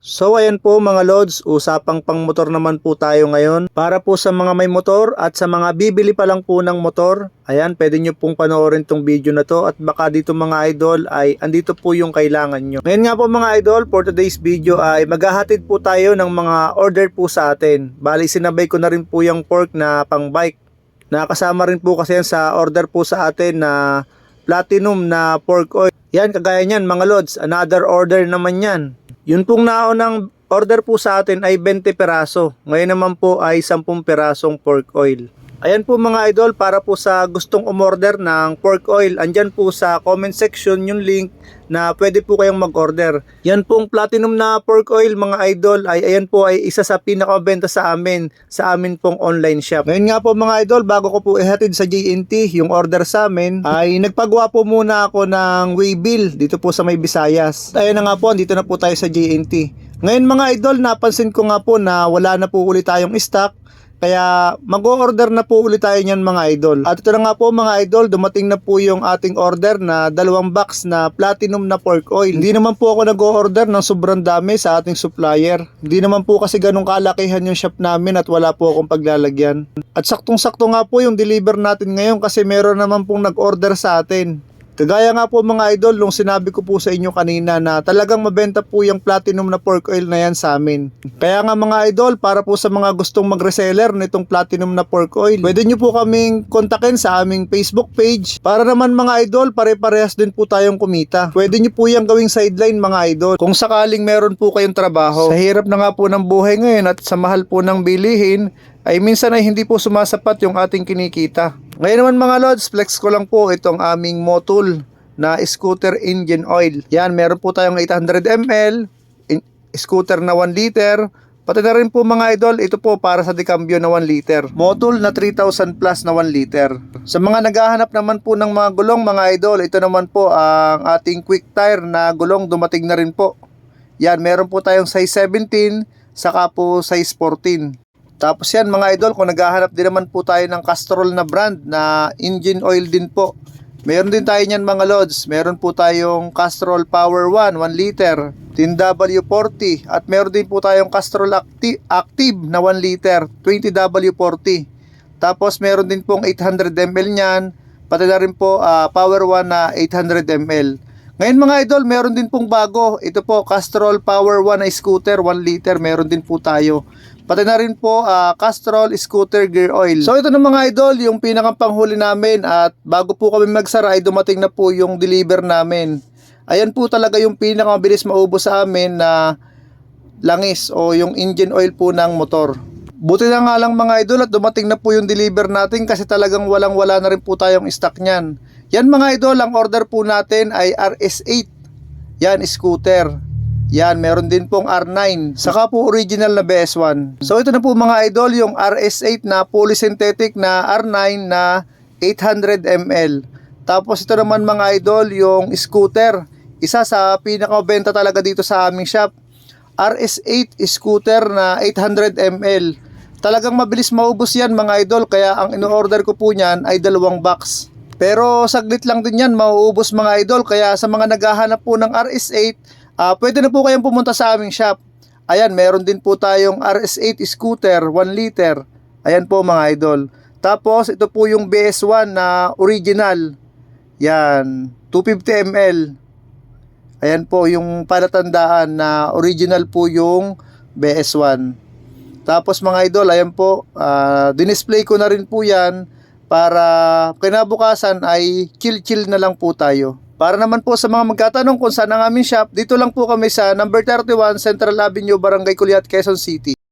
So ayan po mga lods, usapang pang motor naman po tayo ngayon. Para po sa mga may motor at sa mga bibili pa lang po ng motor, ayan pwede nyo pong panoorin tong video na to at baka dito mga idol ay andito po yung kailangan nyo. Ngayon nga po mga idol, for today's video ay maghahatid po tayo ng mga order po sa atin. Bali sinabay ko na rin po yung pork na pang bike. Nakasama rin po kasi yan sa order po sa atin na platinum na pork oil. Yan kagaya niyan mga lods, another order naman yan. Yun pong naunang order po sa atin ay 20 peraso. Ngayon naman po ay 10 perasong pork oil. Ayan po mga idol, para po sa gustong umorder ng pork oil, andyan po sa comment section yung link na pwede po kayong mag-order. Yan pong platinum na pork oil mga idol, ay ayan po ay isa sa pinakabenta sa amin, sa amin pong online shop. Ngayon nga po mga idol, bago ko po ihatid sa JNT yung order sa amin, ay nagpagawa po muna ako ng waybill dito po sa may Visayas. Ayan na nga po, dito na po tayo sa JNT. Ngayon mga idol, napansin ko nga po na wala na po ulit tayong stock kaya mag-order na po ulit tayo niyan mga idol. At ito na nga po mga idol, dumating na po yung ating order na dalawang box na platinum na pork oil. Hindi naman po ako nag-order ng sobrang dami sa ating supplier. Hindi naman po kasi ganun kalakihan yung shop namin at wala po akong paglalagyan. At saktong-sakto nga po yung deliver natin ngayon kasi meron naman pong nag-order sa atin. Kagaya nga po mga idol, nung sinabi ko po sa inyo kanina na talagang mabenta po yung platinum na pork oil na yan sa amin. Kaya nga mga idol, para po sa mga gustong mag-reseller nitong platinum na pork oil, pwede nyo po kaming kontakin sa aming Facebook page. Para naman mga idol, pare-parehas din po tayong kumita. Pwede nyo po yung gawing sideline mga idol. Kung sakaling meron po kayong trabaho, sa hirap na nga po ng buhay ngayon at sa mahal po ng bilihin, ay minsan ay hindi po sumasapat yung ating kinikita. Ngayon naman mga lods, flex ko lang po itong aming motul na scooter engine oil. Yan, meron po tayong 800 ml, scooter na 1 liter, pati na rin po mga idol, ito po para sa decambio na 1 liter. Motul na 3,000 plus na 1 liter. Sa mga naghahanap naman po ng mga gulong mga idol, ito naman po ang ating quick tire na gulong dumating na rin po. Yan, meron po tayong size 17, saka po size 14. Tapos yan mga idol, kung naghahanap din naman po tayo ng Castrol na brand na engine oil din po. Meron din tayo niyan mga lods. Meron po tayong Castrol Power 1, 1 liter, W40 at meron din po tayong Castrol Acti- Active na 1 liter, 20W40. Tapos meron din pong 800 ml niyan, pati na rin po ah, Power 1 na 800 ml. Ngayon mga idol, meron din pong bago. Ito po, Castrol Power 1 na scooter, 1 liter, meron din po tayo. Pati na rin po ah, Castrol Scooter Gear Oil. So ito na mga idol, yung pinakapanghuli namin at bago po kami magsara ay dumating na po yung deliver namin. Ayan po talaga yung pinakamabilis maubos sa amin na langis o yung engine oil po ng motor. Buti na nga lang mga idol at dumating na po yung deliver natin kasi talagang walang wala na rin po tayong stock niyan. Yan mga idol, ang order po natin ay RS8. Yan, scooter. Yan, meron din pong R9. Saka po original na BS1. So ito na po mga idol, yung RS8 na polysynthetic na R9 na 800 ml. Tapos ito naman mga idol, yung scooter. Isa sa pinakabenta talaga dito sa aming shop. RS8 scooter na 800 ml. Talagang mabilis maubos yan mga idol, kaya ang ino-order ko po niyan ay dalawang box. Pero saglit lang din yan, mauubos mga idol. Kaya sa mga naghahanap po ng RS8, ah, pwede na po kayong pumunta sa aming shop. Ayan, meron din po tayong RS8 scooter, 1 liter. Ayan po mga idol. Tapos, ito po yung BS1 na original. Yan, 250 ml. Ayan po yung palatandaan na original po yung BS1. Tapos mga idol, ayan po, ah, dinisplay ko na rin po yan para kinabukasan ay chill-chill na lang po tayo. Para naman po sa mga magkatanong kung saan ang aming shop, dito lang po kami sa number 31 Central Avenue, Barangay Culiat, Quezon City.